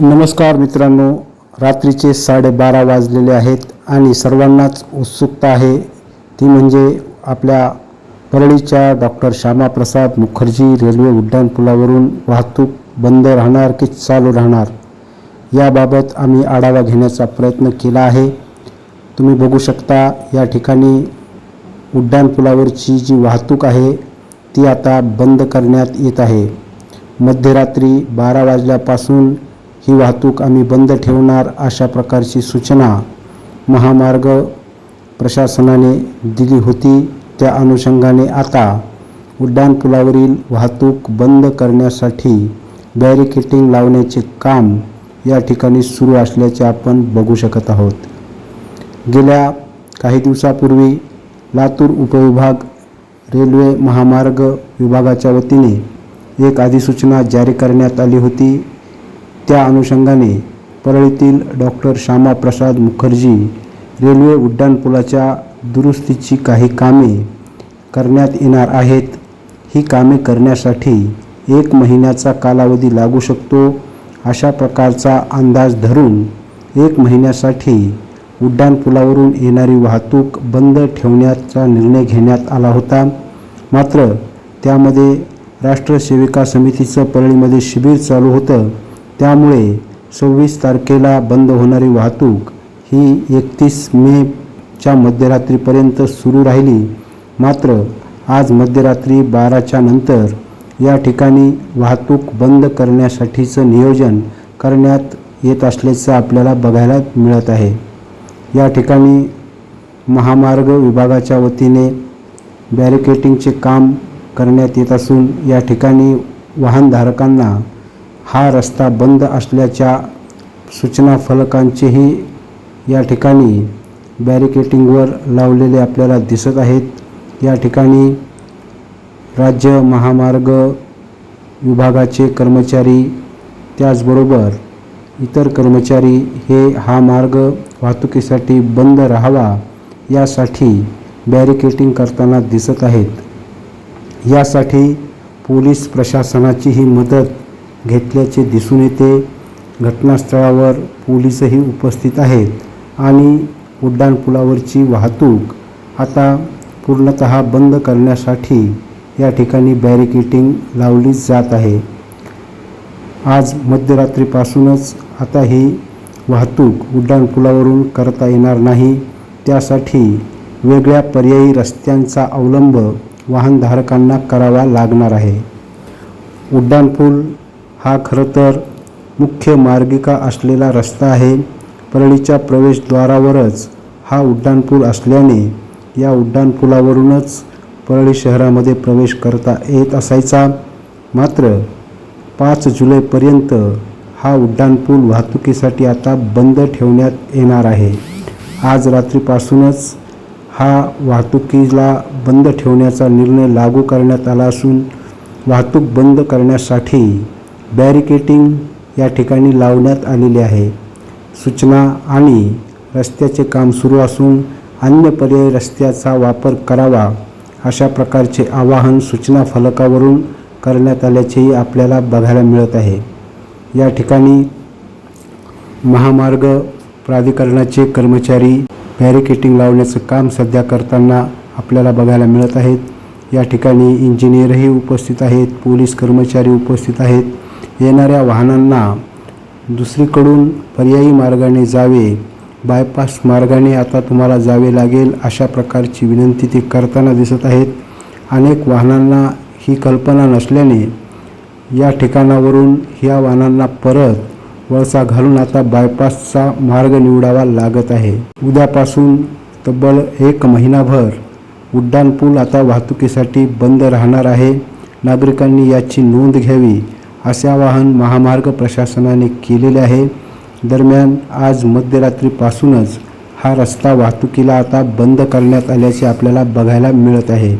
नमस्कार मित्रांनो रात्रीचे साडेबारा वाजलेले आहेत आणि सर्वांनाच उत्सुकता आहे. ती म्हणजे आपल्या परळीच्या डॉक्टर श्यामाप्रसाद मुखर्जी रेल्वे उड्डाणपुलावरून वाहतूक बंद राहणार की चालू राहणार? याबाबत आम्ही आढावा घेण्याचा प्रयत्न केला आहे. तुम्ही बघू शकता या ठिकाणी उड्डाणपुलावरची जी वाहतूक आहे ती आता बंद करण्यात येत आहे. मध्यरात्री बारा वाजल्यापासून ही वाहतूक आम्ही बंद ठेवणार अशा प्रकारची सूचना महामार्ग प्रशासनाने दिली होती. त्या अनुषंगाने आता उड्डाणपुलावरील वाहतूक बंद करण्यासाठी बॅरिकेटिंग लावण्याचे काम या ठिकाणी सुरू असल्याचे आपण बघू शकत आहोत. गेल्या काही दिवसापूर्वी लातूर उपविभाग रेल्वे महामार्ग विभागाच्या वतीने एक अधिसूचना जारी करण्यात आली होती. त्या अनुषंगाने परळीतील डॉक्टर श्यामाप्रसाद मुखर्जी रेल्वे उड्डाणपुलाच्या दुरुस्तीची काही कामे करण्यात येणार आहेत. ही कामे करण्यासाठी एक महिन्याचा कालावधी लागू शकतो अशा प्रकारचा अंदाज धरून एक महिन्यासाठी उड्डाणपुलावरून येणारी वाहतूक बंद ठेवण्याचा निर्णय घेण्यात आला होता. मात्र त्यामध्ये राष्ट्रसेविका समितीचं परळीमध्ये शिबिर चालू होतं. त्यामुळे सव्वीस तारखेला बंद होणारी वाहतूक ही एकतीस मेच्या मध्यरात्रीपर्यंत सुरू राहिली. मात्र आज मध्यरात्री बाराच्या नंतर या ठिकाणी वाहतूक बंद करण्यासाठीचं नियोजन करण्यात येत असल्याचं आपल्याला बघायला मिळत आहे. या ठिकाणी महामार्ग विभागाच्या वतीने बॅरिकेटिंगचे काम करण्यात येत असून या ठिकाणी वाहनधारकांना हा रस्ता बंद असल्याच्या सूचना फलकांचेही या ठिकाणी बॅरिकेटिंगवर लावलेले आपल्याला दिसत आहेत. या ठिकाणी राज्य महामार्ग विभागाचे कर्मचारी त्याचबरोबर इतर कर्मचारी हे हा मार्ग वाहतुकीसाठी बंद राहावा यासाठी बॅरिकेटिंग करताना दिसत आहेत. यासाठी पोलीस प्रशासनाचीही मदत घेतल्याचे दिसून येते. घटनास्थळावर पोलीसही उपस्थित आहेत आणि उड्डाणपुलावरची वाहतूक आता पूर्णत बंद करण्यासाठी या ठिकाणी बॅरिकेटिंग लावली जात आहे. आज मध्यरात्रीपासूनच आता ही वाहतूक उड्डाणपुलावरून करता येणार नाही. त्यासाठी वेगळ्या पर्यायी रस्त्यांचा अवलंब वाहनधारकांना करावा लागणार आहे. उड्डाणपूल हा खरं तर मुख्य मार्गिका असलेला रस्ता आहे. परळीच्या प्रवेशद्वारावरच हा उड्डाणपूल असल्याने या उड्डाणपुलावरूनच परळी शहरामध्ये प्रवेश करता येत असायचा. मात्र पाच जुलैपर्यंत हा उड्डाणपूल वाहतुकीसाठी आता बंद ठेवण्यात येणार आहे. आज रात्रीपासूनच हा वाहतुकीला बंद ठेवण्याचा निर्णय लागू करण्यात आला असून वाहतूक बंद करण्यासाठी बॅरिकेटिंग या ठिकाणी लावण्यात आलेली आहे. सूचना आणि रस्त्याचे काम सुरू असून अन्य पर्यायी रस्त्याचा वापर करावा अशा प्रकारचे आवाहन सूचना फलकावरून करण्यात आल्याचेही आपल्याला बघायला मिळत आहे. या ठिकाणी महामार्ग प्राधिकरणाचे कर्मचारी बॅरिकेटिंग लावण्याचं काम सध्या करताना आपल्याला बघायला मिळत आहेत. या ठिकाणी इंजिनियरही उपस्थित आहेत पोलीस कर्मचारी उपस्थित आहेत. येणाऱ्या वाहनांना दुसरीकडून पर्यायी मार्गाने जावे बायपास मार्गाने आता तुम्हाला जावे लागेल अशा प्रकारची विनंती ते करताना दिसत आहेत. अनेक वाहनांना ही कल्पना नसल्याने या ठिकाणावरून ह्या वाहनांना परत वळसा घालून आता बायपासचा मार्ग निवडावा लागत आहे. उद्यापासून तब्बल एक महिनाभर उड्डाणपूल आता वाहतुकीसाठी बंद राहणार आहे. नागरिकांनी याची नोंद घ्यावी. असे आवाहन महामार्ग प्रशासनाने केलेले आहे. दरम्यान आज मध्यरात्रीपासूनच हा रस्ता वाहतुकीला आता बंद करण्यात आल्याचे आपल्याला बघायला मिळत आहे.